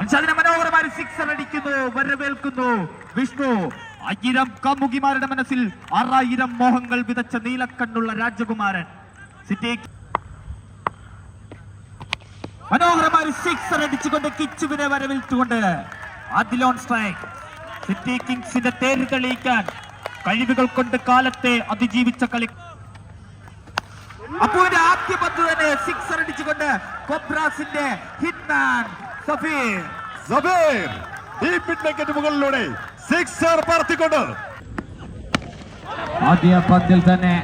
അൻഷാദിനെ മനോഹരമായി സിക്സർ അടിക്കുന്നു വരവേൽക്കുന്നു. വിഷ്ണു ആയിരം കാമുകിമാരുടെ മനസ്സിൽ ആറായിരം മോഹങ്ങൾ വിതച്ച നീലക്കണ്ണുള്ള രാജകുമാരൻ. സിറ്റി മനോഹരമായി സിക്സർ അടിച്ചുകൊണ്ട് കിച്ചുവിനെ വരവേൽത്തുകൊണ്ട് അതിലോൺ സ്ട്രൈക്ക്. സിറ്റി കിങ്സിന്റെ തേര് തെളിയിക്കാൻ കഴിവുകൾ കൊണ്ട് കാലത്തെ അതിജീവിച്ച കളി അപ്പുവിന്റെ ആദ്യ പന്ത് തന്നെ സിക്സർ അടിച്ചുകൊണ്ട് കൊബ്രാസിന്റെ hitman സഫീർ സബീർ ഈ പിന്നക്കറ്റ് മുകളിലൂടെ സിക്സർ പറത്തിക്കൊണ്ട് ആദ്യ പന്തിൽ തന്നെ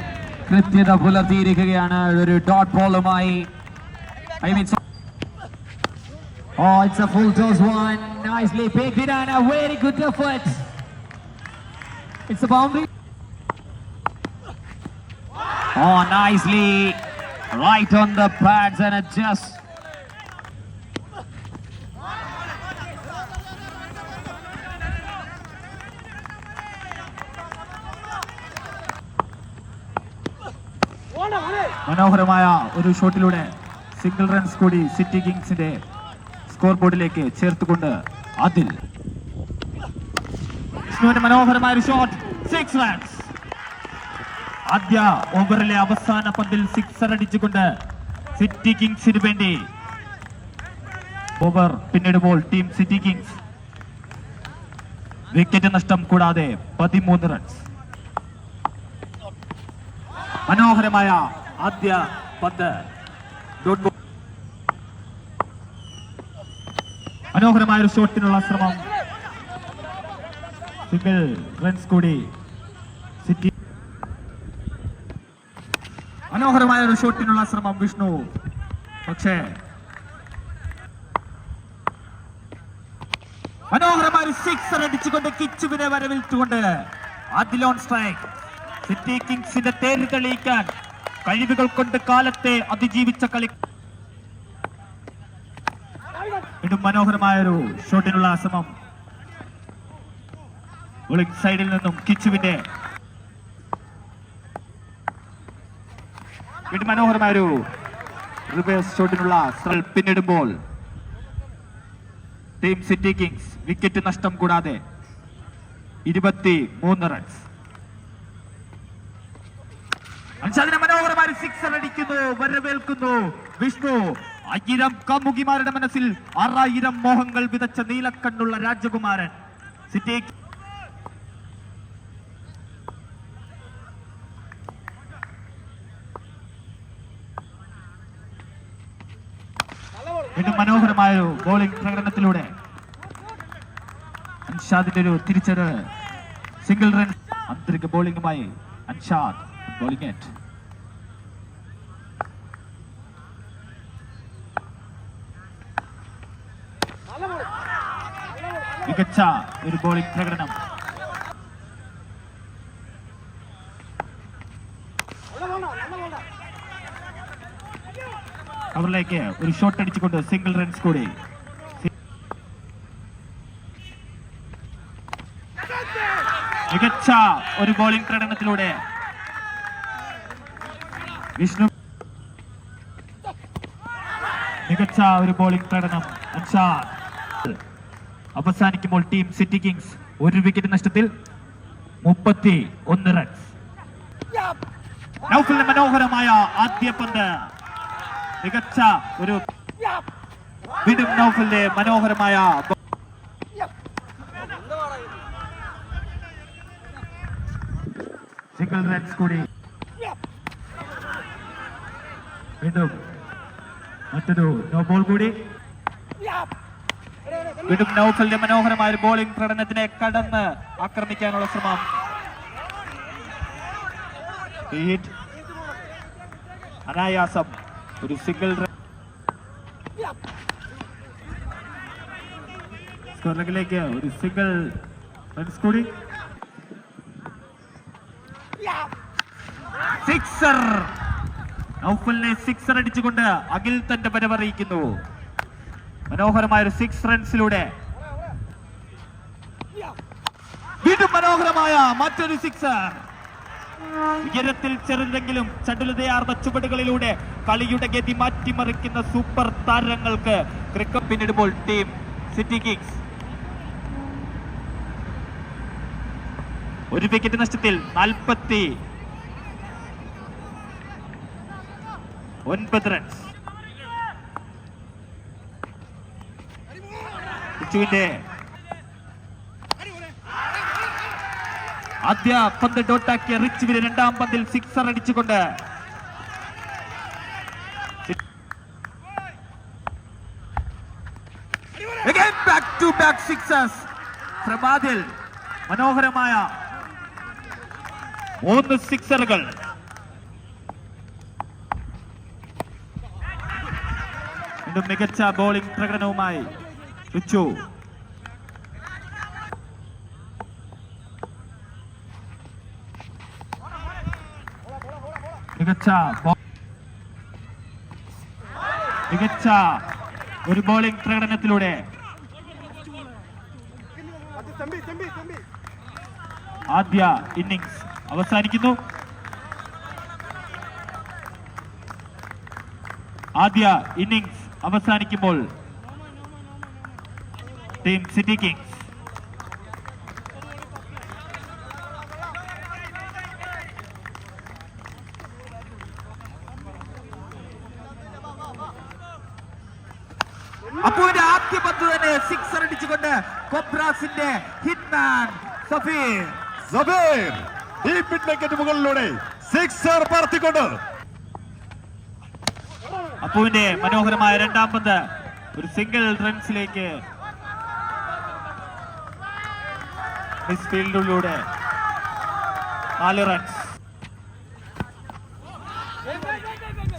കൃത്യത പുലർത്തിയിരിക്കുകയാണ് ഒരു dot ബോളുമായി I mean Oh, it's a full toss one. Nicely picked it and a very good effort. It's a boundary. Oh, nicely right on the pads and it just മനോഹരമായ ഒരു ഷോട്ടിലൂടെ സിംഗിൾ റൺസ് കൂടി city കിങ്സിന്റെ score ബോർഡിലേക്ക് ചേർത്തുകൊണ്ട് അതിൽ മനോഹരമായ ഒരു ഷോട്ട് സിക്സ് റൺസ് ആദ്യ ഓവറിലെ അവസാന പന്തിൽ സിക്സർ അടിച്ചുകൊണ്ട് സിറ്റി കിങ്സിന് വേണ്ടി ഓവർ പിന്നിടുമ്പോൾ ടീം സിറ്റി കിങ്സ്. വിക്കറ്റ് നഷ്ടം കൂടാതെ പതിമൂന്ന് റൺസ് മനോഹരമായ ആദ്യ പത്ത്. മനോഹരമായ ഒരു ഷോട്ടിനുള്ള ശ്രമം. സിംഗിൾ റൺസ് കൂടി സിറ്റി. മനോഹരമായ ഒരു ഷോട്ടിനുള്ള ശ്രമം വിഷ്ണു. പക്ഷേ മനോഹരമായ ഒരു സിക്സർ അടിച്ചുകൊണ്ട് കിച്ചുവിനെ ആദ്യ അതിലോൺ സ്ട്രൈക്ക് സിറ്റി കിങ്സിന്റെ തേര് തെളിയിക്കാൻ കഴിവുകൾ കൊണ്ട് കാലത്തെ അതിജീവിച്ച കളി വീണ്ടും മനോഹരമായ ഒരു ഷോട്ടിനുള്ള ശ്രമം ബോളിംഗ് സൈഡിൽ നിന്നും കിച്ചുവിന്റെ വീണ്ടും മനോഹരമായ ഒരു റിവേഴ്സ് ഷോട്ടിനുള്ള ശ്രമം പിന്നിടുമ്പോൾ ടീം സിറ്റി കിങ്സ് വിക്കറ്റ് നഷ്ടം കൂടാതെ ഇരുപത്തി മൂന്ന് റൺസ് അൻഷാദിനെ അടിക്കുന്നു വരവേൽക്കുന്നു. വിഷ്ണു ആയിരം കാമുകിമാരുടെ മനസ്സിൽ ആറായിരം മോഹങ്ങൾ വിതച്ച നീലക്കണ്ണുള്ള രാജകുമാരൻ. സിറ്റി വീണ്ടും മനോഹരമായ ഒരു ബോളിംഗ് പ്രകടനത്തിലൂടെ അൻഷാദിന്റെ ഒരു തിരിച്ചറിവ് സിംഗിൾ റൺ. അന്തരിക ബോളിംഗുമായി അൻഷാദ് ബോളിംഗ് എറ്റ് മികച്ച ഒരു ബോളിംഗ് പ്രകടനം. അവരിലേക്ക് ഒരു ഷോട്ട് അടിച്ചുകൊണ്ട് സിംഗിൾ റൺസ് കൂടി. മികച്ച ഒരു ബോളിംഗ് പ്രകടനത്തിലൂടെ വിഷ്ണു മികച്ച ഒരു ബോളിംഗ് പ്രകടനം അൻഷാദ് അവസാനിക്കുമ്പോൾ ടീം സിറ്റി കിങ്സ് ഒരു വിക്കറ്റ് നഷ്ടത്തിൽ മുപ്പത്തി ഒന്ന് റൺസ് മനോഹരമായ ആദ്യ പന്ത്. മികച്ച ഒരു വീണ്ടും നൗഫലിന്റെ മനോഹരമായ സിംഗിൾ റൺസ് കൂടി. വീണ്ടും മറ്റൊരു നോ ബോൾ കൂടി. വീണ്ടും നൗഫലിന്റെ മനോഹരമായ ഒരു ബോളിംഗ് പ്രകടനത്തിനെ കടന്ന് ആക്രമിക്കാനുള്ള ശ്രമം. അനായാസം. ഒരു സിംഗിൾ സ്കോറിലേക്ക് ഒരു സിംഗിൾ റൺസ് കൂടി. സിക്സർ നൗഫലിനെ സിക്സർ അടിച്ചുകൊണ്ട് അഖിൽ തന്റെ വരവറിയിക്കുന്നു മനോഹരമായ ഒരു സിക്സ് റൺസിലൂടെ വീണ്ടും മനോഹരമായ മറ്റൊരു സിക്സർ ഉയരത്തിൽ ചെറുതെങ്കിലും ചടുലതയാർന്ന ചുവടുകളിലൂടെ കളിയുടെ ഗതി മാറ്റിമറിക്കുന്ന സൂപ്പർ താരങ്ങൾക്ക് ക്രിക്കറ്റ് പിന്നിടുമ്പോൾ ടീം സിറ്റി കിങ്സ് ഒരു വിക്കറ്റ് നഷ്ടത്തിൽ നാൽപ്പത്തി ഒൻപത് റൺസ് കിച്ചുവിന്റെ ആദ്യ പന്ത് ഡോട്ടാക്കിയ റിച്ചുവിന് രണ്ടാം പന്തിൽ സിക്സർ അടിച്ചുകൊണ്ട്. Back back sixes from Adil. മനോഹരമായ മൂന്ന് സിക്സറുകൾ. മികച്ച ബോളിംഗ് പ്രകടനവുമായി റിച്ചു മികച്ച മികച്ച ഒരു ബോളിംഗ് പ്രകടനത്തിലൂടെ. ആദ്യ ഇന്നിംഗ്സ് അവസാനിക്കുന്നു. ആദ്യ ഇന്നിംഗ്സ് അവസാനിക്കുമ്പോൾ ടീം സിറ്റി കിങ്സ് അപ്പുവിന്റെ ആദ്യ പന്ത് തന്നെ സിക്സർ അടിച്ചുകൊണ്ട് കൊബ്രാസിന്റെ ഹിറ്റ്മാൻ സഫീർ. സബീർ ഈ പിന്നക്കറ്റ് മുകളിലൂടെ സിക്സർ പറത്തിക്കൊണ്ട്. അപ്പുവിന്റെ മനോഹരമായ രണ്ടാം പന്ത് ഒരു സിംഗിൾ റൺസിലേക്ക് മിസ് ഫീൽഡിലൂടെ നാല് റൺസ്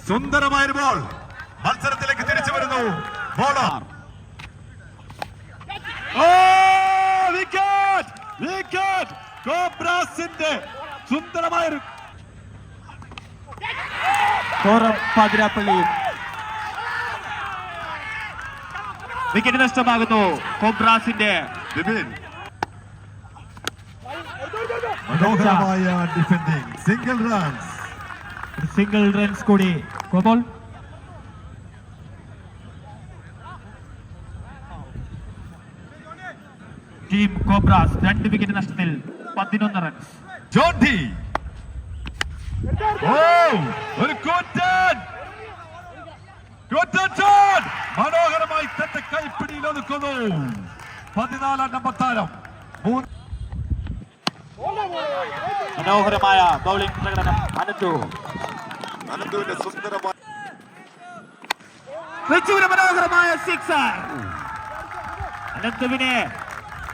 സുന്ദരമായ ഒരു ബോൾ മത്സരത്തിലേക്ക് തിരിച്ചു വരുന്നു. ബോളർ ഓ വിക്കറ്റ് വിക്കറ്റ് കോബ്രാസിന്റെ സുന്ദരമായ ഒരു കോറം പാതിരാപ്പള്ളി. വിക്കറ്റ് നഷ്ടമാകുന്നു. കോബ്രാസിന്റെ മനോഹരമായ defending single runs single runs കൂടി. കോബോൾ ടീം കോബ്രാസ് രണ്ട് വിക്കറ്റ് നഷ്ടത്തിൽ പതിനൊന്ന് റൺസ് ജോണ്ടി ഓ ഒരു കൂറ്റൻ മനോഹരമായി തന്റെ കൈപ്പിടിയിൽ ഒതുക്കുന്നു. പതിനാലാം നമ്പർ താരം. മൂന്ന് മനോഹരമായ ബൗളിംഗ് പ്രകടനം അനന്തു. അനന്തുവിന്റെ സുന്ദരമായ മനോഹരമായ സിക്സർ അനന്തുവിനെ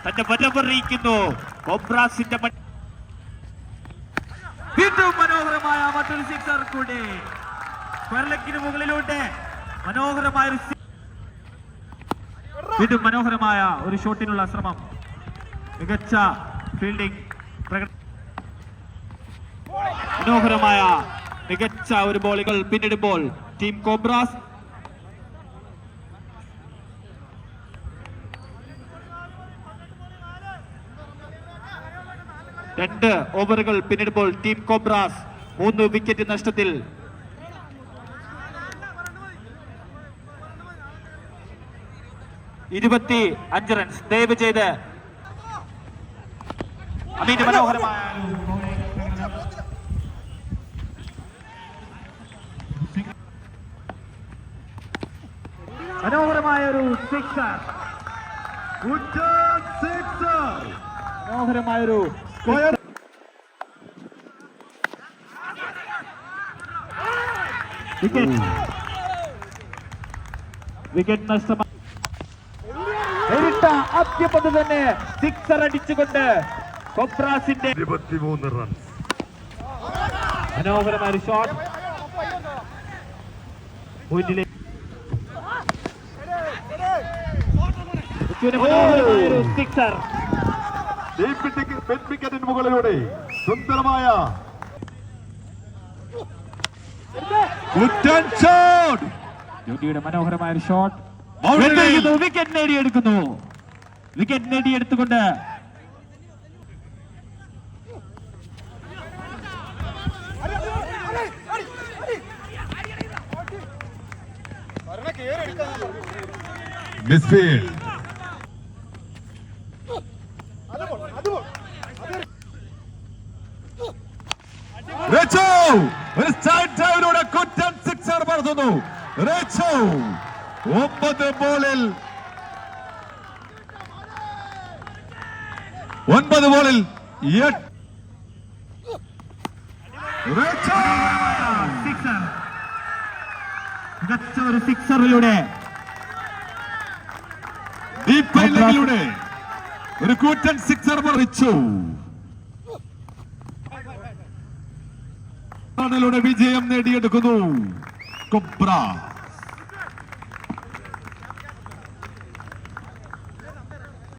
തന്റെ വരവറിയിക്കുന്നു കോബ്രാസിന്റെ മ- വീണ്ടും മനോഹരമായ മറ്റൊരു സിക്സർ കൂടി. സ്ക്വയർലെക്കിന് മുകളിലൂടെ മനോഹരമായ ഒരു വീണ്ടും മനോഹരമായ ഒരു ഷോട്ടിനുള്ള ശ്രമം. മികച്ച ഫീൽഡിംഗ് മനോഹരമായ മികച്ച ഒരു ബോളുകൾ പിന്നിടുമ്പോൾ ടീം കോബ്രാസ്. രണ്ട് ഓവറുകൾ പിന്നിടുമ്പോൾ ടീം കോബ്രാസ് മൂന്ന് വിക്കറ്റ് നഷ്ടത്തിൽ. ഇരുപത്തി അഞ്ച് റൺസ്. ദയവ് ചെയ്ത് അമീന് മനോഹരമായ ഒരു മനോഹരമായ ഒരു സിക്സർ. സിക്സർ. മനോഹരമായ ഒരു സ്ക്വയർ. വിക്കറ്റ്. വിക്കറ്റ് നഷ്ടമായി പന്ത് തന്നെ സിക്സർ അടിച്ചുകൊണ്ട് കൊബ്രാസിന്റെ ഇരുപത്തിമൂന്ന് റൺസ് മനോഹരമായ ഒരു ഷോട്ട് ഒരു സിക്സർ മുകളിലൂടെ സുന്ദരമായ മനോഹരമായ ഒരു ഷോട്ട്. വിക്കറ്റ് നേടിയെടുക്കുന്നു. വിക്കറ്റ് നേടിയെടുത്തുകൊണ്ട് മിസ്ഫീൽഡ് ഒരു സ്റ്റാൻഡോടെ കുറ്റം സിക്സർ പറത്തുന്നു. ഒമ്പത് ബോളിൽ ഒൻപത് ബോളിൽ സിക്സർ എട്ട് ഒരു സിക്സറിലൂടെ ദീപയിലൂടെ ഒരു കൂറ്റൻ സിക്സർ പറിച്ചു ിലൂടെ വിജയം നേടിയെടുക്കുന്നു കൊബ്ര